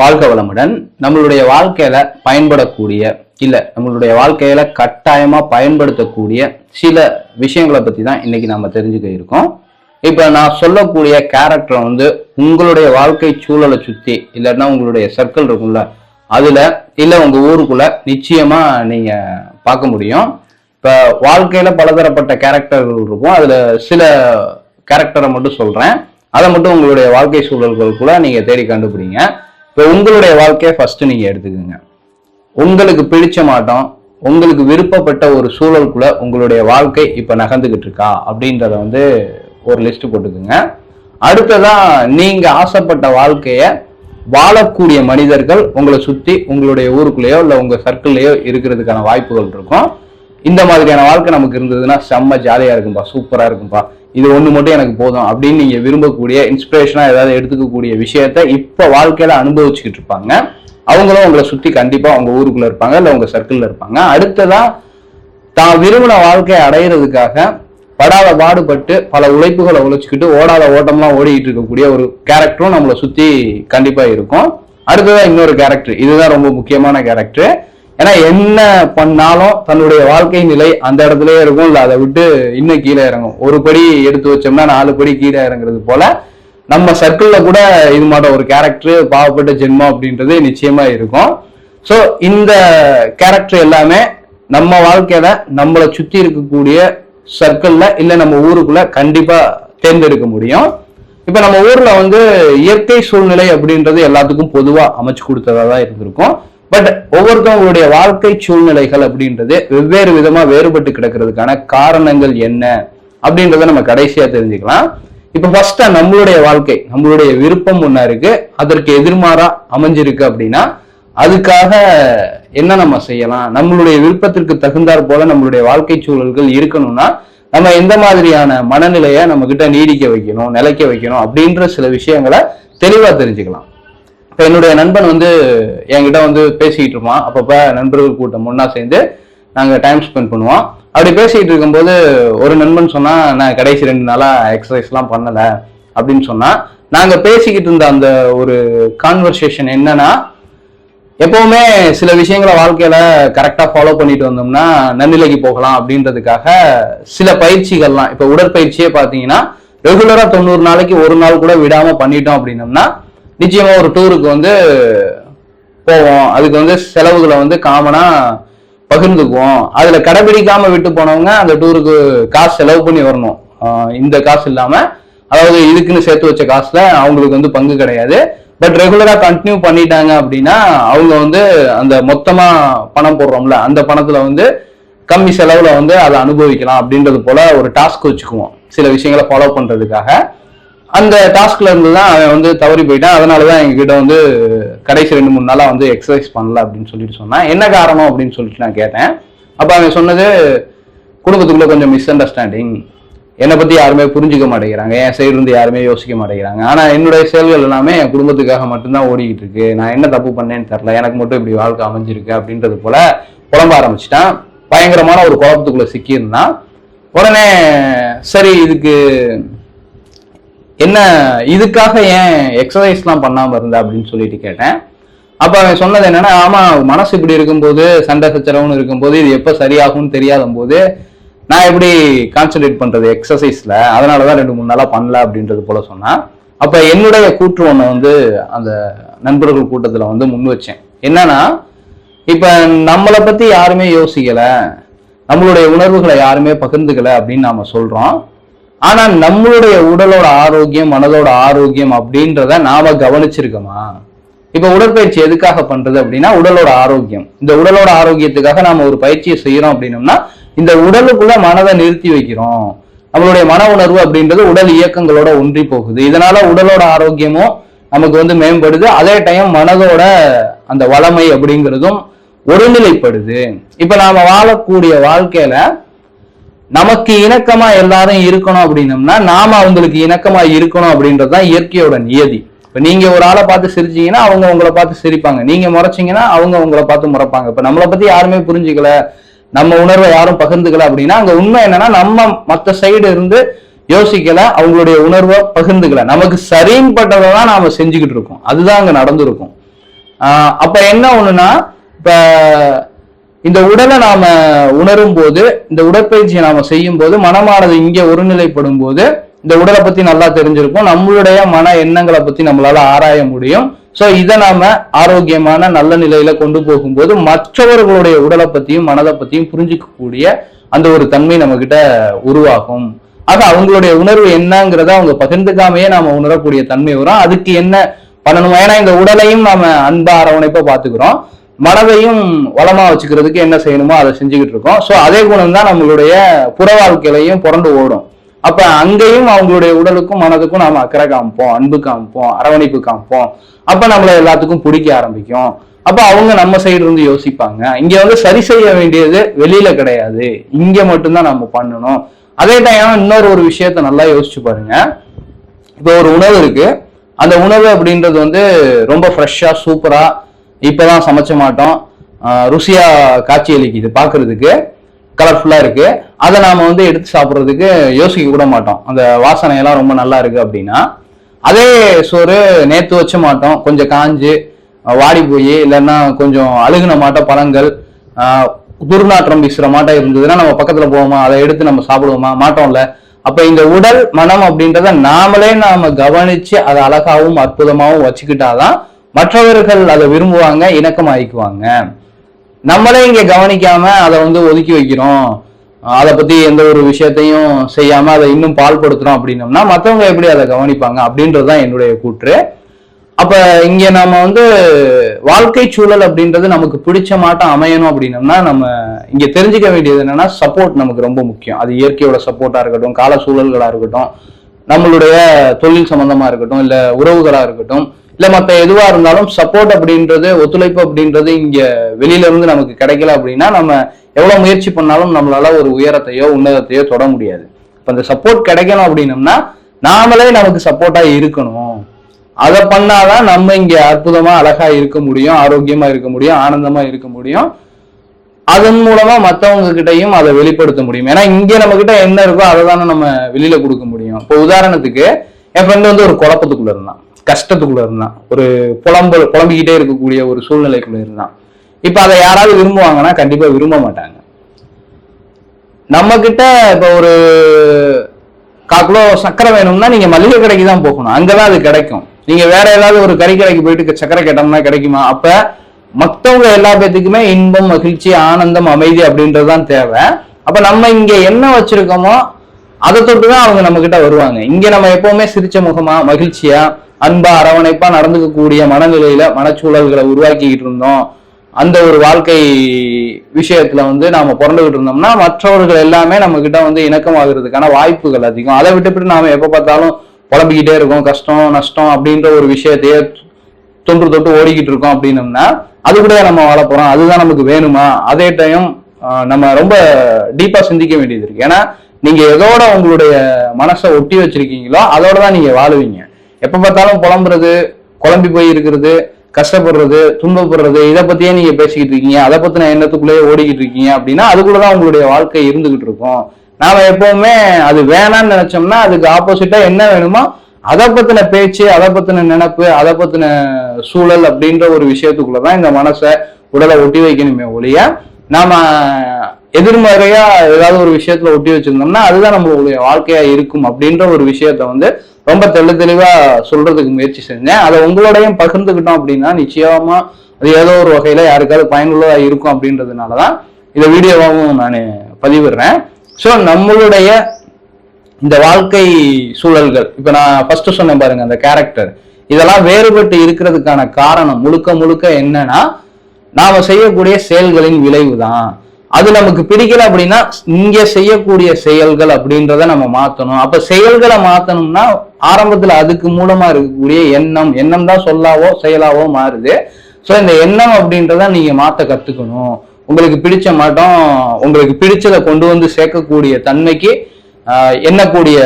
வாழ்க வளமுடன். நம்மளுடைய வாழ்க்கையில பயன்படக்கூடிய இல்ல நம்மளுடைய வாழ்க்கையில கட்டாயமா பயன்படுத்தக்கூடிய சில விஷயங்களை பத்தி தான் இன்னைக்கு நாம தெரிஞ்சுக்க இருக்கோம். இப்ப நான் சொல்லக்கூடிய கேரக்டர் வந்து உங்களுடைய வாழ்க்கை சூழலை சுத்தி இல்லைன்னா உங்களுடைய சர்க்கிள் இருக்கும்ல அதுல இல்ல உங்க ஊருக்குள்ள நிச்சயமா நீங்க பார்க்க முடியும். இப்ப வாழ்க்கையில பலதரப்பட்ட கேரக்டர்கள் இருக்கும். அதுல சில கேரக்டரை மட்டும் சொல்றேன். அதை மட்டும் உங்களுடைய வாழ்க்கை சூழல்களுக்குள்ள நீங்க தேடி கண்டுபிடிங்க. இப்போ உங்களுடைய வாழ்க்கையை ஃபஸ்ட்டு நீங்கள் எடுத்துக்கோங்க. உங்களுக்கு பிடிச்ச மாட்டோம் உங்களுக்கு விருப்பப்பட்ட ஒரு சூழலுக்குள்ள உங்களுடைய வாழ்க்கை இப்போ நகர்ந்துக்கிட்டு இருக்கா அப்படின்றத வந்து ஒரு லிஸ்ட் போட்டுக்குங்க. அடுத்ததா நீங்கள் ஆசைப்பட்ட வாழ்க்கையை வாழக்கூடிய மனிதர்கள் உங்களை சுற்றி உங்களுடைய ஊருக்குள்ளேயோ இல்லை உங்கள் சர்க்கிள்லேயோ இருக்கிறதுக்கான வாய்ப்புகள் இருக்கும். இந்த மாதிரியான வாழ்க்கை நமக்கு இருந்ததுன்னா செம்ம ஜாலியாக இருக்கும்பா சூப்பராக இருக்கும்பா. இது ஒன்று மட்டும் எனக்கு போதும் அப்படின்னு நீங்கள் விரும்பக்கூடிய இன்ஸ்பிரேஷனாக ஏதாவது எடுத்துக்கக்கூடிய விஷயத்த இப்போ வாழ்க்கையில் அனுபவிச்சுக்கிட்டு இருப்பாங்க. அவங்களும் உங்களை சுற்றி கண்டிப்பாக அவங்க ஊருக்குள்ளே இருப்பாங்க இல்லை உங்கள் சர்க்கிளில் இருப்பாங்க. அடுத்ததாக தான் விரும்பின வாழ்க்கையை அடையிறதுக்காக படாத பாடுபட்டு பல உழைப்புகளை உழைச்சிக்கிட்டு ஓடாத ஓட்டம்லாம் ஓடிக்கிட்டு இருக்கக்கூடிய ஒரு கேரக்டரும் நம்மளை சுற்றி கண்டிப்பாக இருக்கும். அடுத்ததான் இன்னொரு கேரக்டர் இதுதான் ரொம்ப முக்கியமான கேரக்டர் ஏன்னா என்ன பண்ணாலும் தன்னுடைய வாழ்க்கை நிலை அந்த இடத்துலயே இருக்கும் இல்லை அதை விட்டு இன்னும் கீழே இறங்கும். ஒரு படி எடுத்து வச்சோம்னா நாலு படி கீழே இறங்குறது போல நம்ம சர்க்கிள்ல கூட இது மாட்ட ஒரு கேரக்டர் பாவப்பட்ட ஜென்மம் அப்படின்றது நிச்சயமா இருக்கும். ஸோ இந்த கேரக்டர் எல்லாமே நம்ம வாழ்க்கையில நம்மளை சுத்தி இருக்கக்கூடிய சர்க்கிள்ல இல்லை நம்ம ஊருக்குள்ள கண்டிப்பா தேர்ந்தெடுக்க முடியும். இப்ப நம்ம ஊர்ல வந்து இயற்கை சூழ்நிலை அப்படின்றது எல்லாத்துக்கும் பொதுவா அமைச்சு கொடுத்ததா தான் இருந்திருக்கும். பட் ஒவ்வொருத்தவங்களுடைய வாழ்க்கை சூழ்நிலைகள் அப்படின்றது வெவ்வேறு விதமா வேறுபட்டு கிடக்கிறதுக்கான காரணங்கள் என்ன அப்படின்றத நம்ம கடைசியா தெரிஞ்சுக்கலாம். இப்ப ஃபர்ஸ்டா நம்மளுடைய வாழ்க்கை நம்மளுடைய விருப்பம் ஒன்னா இருக்கு. அதற்கு எதிர்மாறா அமைஞ்சிருக்கு அப்படின்னா அதுக்காக என்ன நம்ம செய்யலாம்? நம்மளுடைய விருப்பத்திற்கு தகுந்தாற் போல நம்மளுடைய வாழ்க்கை சூழல்கள் இருக்கணும்னா நம்ம எந்த மாதிரியான மனநிலையை நம்ம கிட்ட நீடிக்க வைக்கணும் நிலைக்க வைக்கணும் அப்படின்ற சில விஷயங்களை தெளிவா தெரிஞ்சுக்கலாம். இப்போ என்னுடைய நண்பன் வந்து என்கிட்ட வந்து பேசிக்கிட்டு இருப்பான். அப்பப்போ நண்பர்கள் கூட்டம் ஒன்றா சேர்ந்து நாங்கள் டைம் ஸ்பெண்ட் பண்ணுவோம். அப்படி பேசிக்கிட்டு இருக்கும்போது ஒரு நண்பன் சொன்னால் நான் கடைசி ரெண்டு நாளாக எக்ஸசைஸ்லாம் பண்ணலை அப்படின்னு சொன்னால் நாங்கள் பேசிக்கிட்டு இருந்த அந்த ஒரு கான்வர்சேஷன் என்னன்னா எப்பவுமே சில விஷயங்களை வாழ்க்கையில கரெக்டாக ஃபாலோ பண்ணிட்டு வந்தோம்னா நன்னிலைக்கு போகலாம் அப்படின்றதுக்காக சில பயிற்சிகள்லாம் இப்போ உடற்பயிற்சியே பார்த்தீங்கன்னா ரெகுலராக தொண்ணூறு நாளைக்கு ஒரு நாள் கூட விடாமல் பண்ணிட்டோம் அப்படின்னம்னா நிச்சயமா ஒரு டூருக்கு வந்து போவோம். அதுக்கு வந்து செலவுகளை வந்து காமனா பகிர்ந்துக்குவோம். அதுல கடைபிடிக்காம விட்டு போனவங்க அந்த டூருக்கு காசு செலவு பண்ணி வரணும். இந்த காசு இல்லாம அதாவது இதுக்குன்னு சேர்த்து வச்ச காசுல அவங்களுக்கு வந்து பங்கு கிடையாது. பட் ரெகுலரா கண்டினியூ பண்ணிட்டாங்க அப்படின்னா அவங்க வந்து அந்த மொத்தமா பணம் போடுறோம்ல அந்த பணத்துல வந்து கம்மி செலவுல வந்து அதை அனுபவிக்கலாம் அப்படின்றது போல ஒரு டாஸ்க் வச்சுக்குவோம். சில விஷயங்களை ஃபாலோ பண்றதுக்காக. அந்த டாஸ்க்ல இருந்து தான் அவன் வந்து தவறி போயிட்டான். அதனால தான் எங்ககிட்ட வந்து கடைசி ரெண்டு மூணு நாளா வந்து எக்ஸசைஸ் பண்ணல அப்படின்னு சொல்லிட்டு சொன்னான். என்ன காரணம் அப்படின்னு சொல்லிட்டு நான் கேட்டேன். அப்ப அவன் சொன்னது குடும்பத்துக்குள்ள கொஞ்சம் மிஸ் அண்டர்ஸ்டாண்டிங் என்னை பத்தி யாருமே புரிஞ்சுக்க மாட்டேங்கிறாங்க. என் சைடு இருந்து யாருமே யோசிக்க மாட்டேங்கிறாங்க. ஆனா என்னுடைய செயல்கள் எல்லாமே என் குடும்பத்துக்காக மட்டும்தான் ஓடிக்கிட்டு இருக்கு நான் என்ன தப்பு பண்ணேன்னு தெரில எனக்கு மட்டும் இப்படி வாழ்க்கை அமைஞ்சிருக்கு அப்படின்றது போல புலம்ப ஆரம்பிச்சிட்டான். பயங்கரமான ஒரு குழப்பத்துக்குள்ள சிக்கியிருந்தான். உடனே சரி இதுக்கு என்ன இதுக்காக ஏன் எக்ஸசைஸ்லாம் பண்ணாமல் இருந்த அப்படின்னு சொல்லிட்டு கேட்டேன். அப்போ அவன் சொன்னது என்னன்னா ஆமாம் மனசு இப்படி இருக்கும்போது சண்டை சச்சரவுன்னு இருக்கும்போது இது எப்போ சரியாகும்னு தெரியாத போது நான் எப்படி கான்சென்ட்ரேட் எக்ஸசைஸில் அதனால தான் ரெண்டு மூணு நாளாக பண்ணல அப்படின்றது போல சொன்னான். அப்போ என்னுடைய கூற்று ஒன்று வந்து அந்த நண்பர்கள் கூட்டத்தில் வந்து முன் வச்சேன். என்னன்னா இப்போ நம்மளை பற்றி யாருமே யோசிக்கலை. நம்மளுடைய உணர்வுகளை யாருமே பகிர்ந்துக்கலை அப்படின்னு நாம் சொல்கிறோம் ஆனா நம்மளுடைய உடலோட ஆரோக்கியம் மனதோட ஆரோக்கியம் அப்படின்றத நாம கவனிச்சிருக்கோமா? இப்ப உடற்பயிற்சி எதுக்காக பண்றது அப்படின்னா உடலோட ஆரோக்கியம். இந்த உடலோட ஆரோக்கியத்துக்காக நாம ஒரு பயிற்சியை செய்யறோம் அப்படின்னம்னா இந்த உடலுக்குள்ள மனதை நிறுத்தி வைக்கிறோம். நம்மளுடைய மன உணர்வு அப்படின்றது உடல் இயக்கங்களோட ஒன்றி போகுது. இதனால உடலோட ஆரோக்கியமும் நமக்கு வந்து மேம்படுது. அதே டைம் மனதோட அந்த வளமை அப்படிங்கிறதும் ஒருநிலைப்படுது. இப்ப நாம வாழக்கூடிய வாழ்க்கையில நமக்கு இணக்கமா எல்லாரும் இருக்கணும் அப்படின்னம்னா நாம அவங்களுக்கு இணக்கமா இருக்கணும் அப்படின்றது தான் இயற்கையோட நியதி. இப்ப நீங்க ஒரு ஆளை பார்த்து சிரிச்சீங்கன்னா அவங்க உங்களை பார்த்து சிரிப்பாங்க. நீங்க முறைச்சீங்கன்னா அவங்க உங்களை பார்த்து முறைப்பாங்க. இப்ப நம்மளை பத்தி யாருமே புரிஞ்சுக்கல நம்ம உணர்வை யாரும் பகிர்ந்துக்கல அப்படின்னா அங்க உண்மை என்னன்னா நம்ம மற்ற சைடு இருந்து யோசிக்கல அவங்களுடைய உணர்வை பகிர்ந்துக்கல. நமக்கு சரின்னு தான் நாம செஞ்சுக்கிட்டு இருக்கோம். அதுதான் அங்க நடந்திருக்கும். ஆஹ் அப்ப என்ன ஒண்ணுன்னா இப்ப இந்த உடலை நாம உணரும் போது இந்த உடற்பயிற்சியை நாம செய்யும் போது மனமானது இங்கே ஒருநிலைப்படும் போது இந்த உடலை பத்தி நல்லா தெரிஞ்சிருக்கும். நம்மளுடைய மன எண்ணங்களை பத்தி நம்மளால ஆராய முடியும். சோ இதை நாம ஆரோக்கியமான நல்ல நிலையில கொண்டு போகும்போது மற்றவர்களுடைய உடலை பத்தியும் மனதை பத்தியும் புரிஞ்சுக்கக்கூடிய அந்த ஒரு தன்மை நம்ம கிட்ட உருவாகும். ஆக அவங்களுடைய உணர்வு என்னங்கிறத அவங்க பகிர்ந்துக்காமையே நாம உணரக்கூடிய தன்மை வரும். அதுக்கு என்ன பண்ணணும்? ஏன்னா இந்த உடலையும் நாம அன்பா அரவணைப்பா பாத்துக்கிறோம் மனதையும் வளமா வச்சுக்கிறதுக்கு என்ன செய்யணுமோ அதை செஞ்சுக்கிட்டு இருக்கோம். ஸோ அதே குணம் தான் நம்மளுடைய புற வாழ்க்கையிலையும் புரண்டு ஓடும். அப்ப அங்கேயும் அவங்களுடைய உடலுக்கும் மனதுக்கும் நாம அக்கறை காமிப்போம் அன்பு காமிப்போம் அரவணைப்பு காமிப்போம். அப்ப நம்மள எல்லாத்துக்கும் பிடிக்க ஆரம்பிக்கும். அப்ப அவங்க நம்ம சைடு இருந்து யோசிப்பாங்க. இங்க வந்து சரி செய்ய வேண்டியது வெளியில கிடையாது. இங்க மட்டும்தான் நம்ம பண்ணணும். அதே டைம் இன்னொரு ஒரு விஷயத்த நல்லா யோசிச்சு பாருங்க. இப்போ ஒரு உணவு இருக்கு. அந்த உணவு அப்படின்றது வந்து ரொம்ப ஃப்ரெஷ்ஷா சூப்பரா இப்போதான் சமைச்ச மாட்டோம். ருசியாக ருசியா காட்சி அளிக்குது பார்க்கிறதுக்கு. கலர்ஃபுல்லா இருக்கு. அதை நாம வந்து எடுத்து சாப்பிட்றதுக்கு யோசிக்க கூட மாட்டோம். அந்த வாசனையெல்லாம் ரொம்ப நல்லா இருக்கு அப்படின்னா. அதே சோறு நேத்து வச்ச மாட்டோம். கொஞ்சம் காஞ்சு வாடி போய் இல்லைன்னா கொஞ்சம் அழுகுன மாட்டோம் பழங்கள் துர்நாற்றம் வீசுற மாட்டம் இருந்ததுன்னா நம்ம பக்கத்துல போவோமா? அதை எடுத்து நம்ம சாப்பிடுவோமா? மாட்டோம்ல. அப்ப இந்த உடல் மனம் அப்படின்றத நாமளே நாம கவனிச்சு அதை அழகாகவும் அற்புதமாகவும் வச்சுக்கிட்டாதான் மற்றவர்கள் அதை விரும்புவாங்க இணக்கமாயிக்குவாங்க நம்மளே இங்க கவனிக்காம அதை வந்து ஒதுக்கி வைக்கிறோம். அதை பத்தி எந்த ஒரு விஷயத்தையும் செய்யாம அதை இன்னும் பால்படுத்துறோம் அப்படின்னோம்னா மற்றவங்க எப்படி அதை கவனிப்பாங்க அப்படின்றதுதான் என்னுடைய கூற்று. அப்ப இங்க நம்ம வந்து வாழ்க்கை சூழல் அப்படின்றது நமக்கு பிடிச்ச மாட்டம் அமையணும் அப்படின்னம்னா நம்ம இங்க தெரிஞ்சுக்க வேண்டியது என்னன்னா சப்போர்ட் நமக்கு ரொம்ப முக்கியம். அது இயற்கையோட சப்போர்ட்டா இருக்கட்டும் கால சூழல்களா இருக்கட்டும் நம்மளுடைய தொழில் சம்பந்தமா இருக்கட்டும் இல்ல உறவுகளா இருக்கட்டும் இல்ல மத்த எதுவா இருந்தாலும் சப்போர்ட் அப்படின்றது ஒத்துழைப்பு அப்படின்றது இங்க வெளியில இருந்து நமக்கு கிடைக்கல அப்படின்னா நம்ம எவ்வளவு முயற்சி பண்ணாலும் நம்மளால ஒரு உயரத்தையோ உன்னதத்தையோ தொட முடியாது. இப்ப அந்த சப்போர்ட் கிடைக்கணும் அப்படின்னம்னா நாமளே நமக்கு சப்போர்ட்டா இருக்கணும். அதை பண்ணாதான் நம்ம இங்க அற்புதமா அழகா இருக்க முடியும் ஆரோக்கியமா இருக்க முடியும் ஆனந்தமா இருக்க முடியும். அதன் மூலமா மற்றவங்க கிட்டயும் அதை வெளிப்படுத்த முடியும். ஏன்னா இங்க நம்ம கிட்ட என்ன இருக்கோ அதை தானே நம்ம வெளியில கொடுக்க முடியும். இப்போ உதாரணத்துக்கு என் ஃப்ரெண்டு வந்து ஒரு குழப்பத்துக்குள்ள இருந்தான். கஷ்டத்துக்குள்ள இருந்தான். ஒரு புலம்பு புலம்பிக்கிட்டே இருக்கக்கூடிய ஒரு சூழ்நிலைக்குள்ள இருந்தான். இப்ப அதை யாராவது விரும்புவாங்கன்னா கண்டிப்பா விரும்ப மாட்டாங்க. நம்ம கிட்ட இப்போ ஒரு கால் கிலோ சக்கரை வேணும்னா நீங்க மளிகை கடைக்கு தான் போகணும். அங்கதான் அது கிடைக்கும். நீங்க வேற ஏதாவது ஒரு கறி கடைக்கு போயிட்டு சக்கரை கேட்டோம்னா கிடைக்குமா? அப்ப மத்தவங்க எல்லா பேத்துக்குமே இன்பம் மகிழ்ச்சி ஆனந்தம் அமைதி அப்படின்றதுதான் தேவை. அப்ப நம்ம இங்க என்ன வச்சிருக்கோமோ அதை தொட்டு தான் அவங்க நம்ம கிட்ட வருவாங்க. இங்க நம்ம எப்பவுமே சிரிச்ச முகமா மகிழ்ச்சியா அன்பா அரவணைப்பா நடந்துக்கக்கூடிய மனநிலையில மனச்சூழல்களை உருவாக்கிக்கிட்டு இருந்தோம். அந்த ஒரு வாழ்க்கை விஷயத்துல வந்து நாம பிறந்துகிட்டு இருந்தோம்னா மற்றவர்கள் எல்லாமே நம்ம கிட்ட வந்து இணக்கமாகிறதுக்கான வாய்ப்புகள் அதிகம். அதை விட்டுவிட்டு நாம எப்ப பார்த்தாலும் புலம்பிக்கிட்டே இருக்கோம். கஷ்டம் நஷ்டம் அப்படின்ற ஒரு விஷயத்தையே தொன்று தொட்டு ஓடிக்கிட்டு இருக்கோம் அப்படின்னம்னா அது கூட நம்ம வாழ போறோம். அதுதான் நமக்கு வேணுமா? அதே டைம் நம்ம ரொம்ப டீப்பா சிந்திக்க வேண்டியது இருக்கு. ஏன்னா நீங்க எதோட உங்களுடைய மனசை ஒட்டி வச்சிருக்கீங்களோ அதோட தான் நீங்க வாழுவீங்க. எப்ப பார்த்தாலும் புலம்புறது குழம்பி போய் இருக்கிறது கஷ்டப்படுறது துன்பப்படுறது இதை பத்தியே நீங்க பேசிக்கிட்டு இருக்கீங்க அதை பத்தின எண்ணத்துக்குள்ளேயே ஓடிக்கிட்டு இருக்கீங்க அப்படின்னா அதுக்குள்ளதான் உங்களுடைய வாழ்க்கை இருந்துகிட்டு இருக்கும். நாம எப்பவுமே அது வேணாம்னு நினைச்சோம்னா அதுக்கு ஆப்போசிட்டா என்ன வேணுமோ அதை பத்தின பேச்சு அதை பத்தின நினைப்பு அதை பத்தின சூழல் அப்படின்ற ஒரு விஷயத்துக்குள்ளதான் இந்த மனசை உடலை ஒட்டி வைக்கணுமே ஒழிய நாம எதிர்மறையா ஏதாவது ஒரு விஷயத்துல ஒட்டி வச்சிருந்தோம்னா அதுதான் நம்மளுடைய வாழ்க்கையா இருக்கும் அப்படின்ற ஒரு விஷயத்த வந்து ரொம்ப தெளி தெளிவா சொல்றதுக்கு முயற்சி செஞ்சேன். அதை உங்களோடையும் பகிர்ந்துக்கிட்டோம் அப்படின்னா நிச்சயமா அது ஏதோ ஒரு வகையில யாருக்காவது பயனுள்ளதா இருக்கும் அப்படின்றதுனாலதான் இந்த வீடியோவாகவும் நான் பதிவிடுறேன். ஸோ நம்மளுடைய இந்த வாழ்க்கை சூழல்கள் இப்போ நான் ஃபர்ஸ்ட் சொன்னேன் பாருங்க அந்த கேரக்டர் இதெல்லாம் வேறுபட்டு இருக்கிறதுக்கான காரணம் முழுக்க முழுக்க என்னன்னா நாம செய்யக்கூடிய செயல்களின் விளைவு தான் அது நமக்கு பிடிக்கல அப்படின்னா இங்க செய்யக்கூடிய செயல்கள் அப்படின்றத நம்ம மாத்தணும். அப்ப செயல்களை மாத்தணும்னா ஆரம்பத்துல அதுக்கு மூலமா இருக்கக்கூடிய எண்ணம் எண்ணம் தான் சொல்லாவோ செயலாவோ மாறுது. ஸோ இந்த எண்ணம் அப்படின்றத நீங்க மாத்த கத்துக்கணும். உங்களுக்கு பிடிச்ச மாட்டம் உங்களுக்கு பிடிச்சதை கொண்டு வந்து சேர்க்கக்கூடிய தன்மைக்கு எண்ணக்கூடிய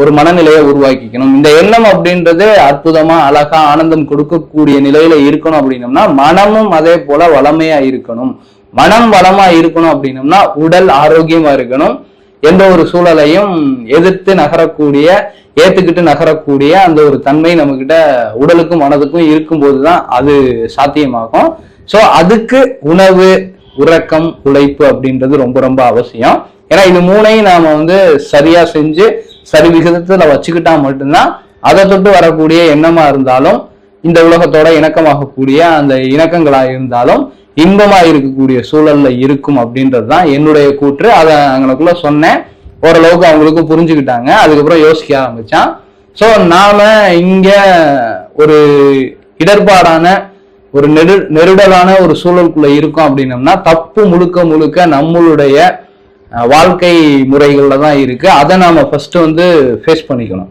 ஒரு மனநிலையை உருவாக்கிக்கணும். இந்த எண்ணம் அப்படின்றது அற்புதமா அழகா ஆனந்தம் கொடுக்கக்கூடிய நிலையில இருக்கணும் அப்படின்னம்னா மனமும் அதே போல வளமையா இருக்கணும். மனம் வளமா இருக்கணும் அப்படின்னம்னா உடல் ஆரோக்கியமா இருக்கணும். எந்த ஒரு சூழலையும் எதிர்த்து நகரக்கூடிய ஏத்துக்கிட்டு நகரக்கூடிய அந்த ஒரு தன்மை நம்ம கிட்ட உடலுக்கும் மனதுக்கும் இருக்கும்போது தான் அது சாத்தியமாகும். ஸோ அதுக்கு உணவு உறக்கம் உழைப்பு அப்படின்றது ரொம்ப ரொம்ப அவசியம். ஏன்னா இது மூணையும் நாம வந்து சரியா செஞ்சு சரி விகிதத்துல வச்சுக்கிட்டா மட்டும்தான் அதை தொட்டு வரக்கூடிய எண்ணமா இருந்தாலும் இந்த உலகத்தோட இணக்கமாகக்கூடிய அந்த இணக்கங்களா இருந்தாலும் இன்பமா இருக்கக்கூடிய சூழல்ல இருக்கும் அப்படின்றது தான் என்னுடைய கூற்று. அதை அவங்களுக்குள்ள சொன்னேன். ஓரளவுக்கு அவங்களுக்கு புரிஞ்சுக்கிட்டாங்க. அதுக்கப்புறம் யோசிக்க ஆரம்பிச்சான். ஸோ நாம இங்க ஒரு இடர்பாடான ஒரு நெரு நெருடலான ஒரு சூழலுக்குள்ள இருக்கோம் அப்படின்னம்னா தப்பு முழுக்க முழுக்க நம்மளுடைய வாழ்க்கை முறைகள்ல தான் இருக்கு. அதை நாம ஃபர்ஸ்ட் வந்து ஃபேஸ் பண்ணிக்கணும்.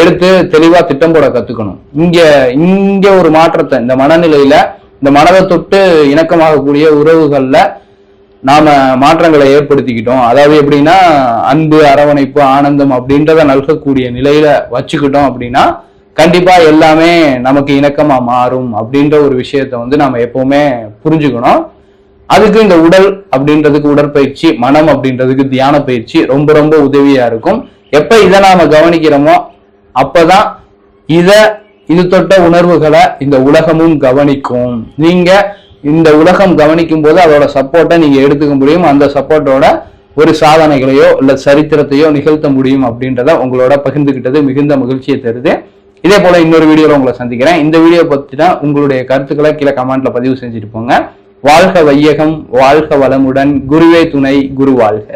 எடுத்து தெளிவா திட்டம் போட கத்துக்கணும். இங்க இங்க ஒரு மாற்றத்தை இந்த மனநிலையில இந்த மனதை தொட்டு இணக்கமாகக்கூடிய உறவுகளில் நாம மாற்றங்களை ஏற்படுத்திக்கிட்டோம். அதாவது எப்படின்னா அன்பு அரவணைப்பு ஆனந்தம் அப்படின்றத நல்கக்கூடிய நிலையில வச்சுக்கிட்டோம் அப்படின்னா கண்டிப்பா எல்லாமே நமக்கு இணக்கமா மாறும் அப்படின்ற ஒரு விஷயத்த வந்து நாம எப்பவுமே புரிஞ்சுக்கணும். அதுக்கு இந்த உடல் அப்படின்றதுக்கு உடற்பயிற்சி மனம் அப்படின்றதுக்கு தியான பயிற்சி ரொம்ப ரொம்ப உதவியா இருக்கும். எப்ப இதை நாம கவனிக்கிறோமோ அப்பதான் இதை இது தொட்ட உணர்வுகளை இந்த உலகமும் கவனிக்கும். நீங்க இந்த உலகம் கவனிக்கும் போது அதோட சப்போர்ட்டை நீங்க எடுத்துக்க முடியும். அந்த சப்போர்ட்டோட ஒரு சாதனைகளையோ இல்ல சரித்திரத்தையோ நிகழ்த்த முடியும் அப்படின்றத உங்களோட பகிர்ந்துகிட்டது மிகுந்த மகிழ்ச்சியை தருது. இதே போல இன்னொரு வீடியோல உங்களை சந்திக்கிறேன். இந்த வீடியோ பத்தினா உங்களுடைய கருத்துக்களை கீழே கமெண்ட்ல பதிவு செஞ்சுட்டு போங்க. வாழ்க வையகம் வாழ்க வளமுடன். குருவே துணை குரு வாழ்க.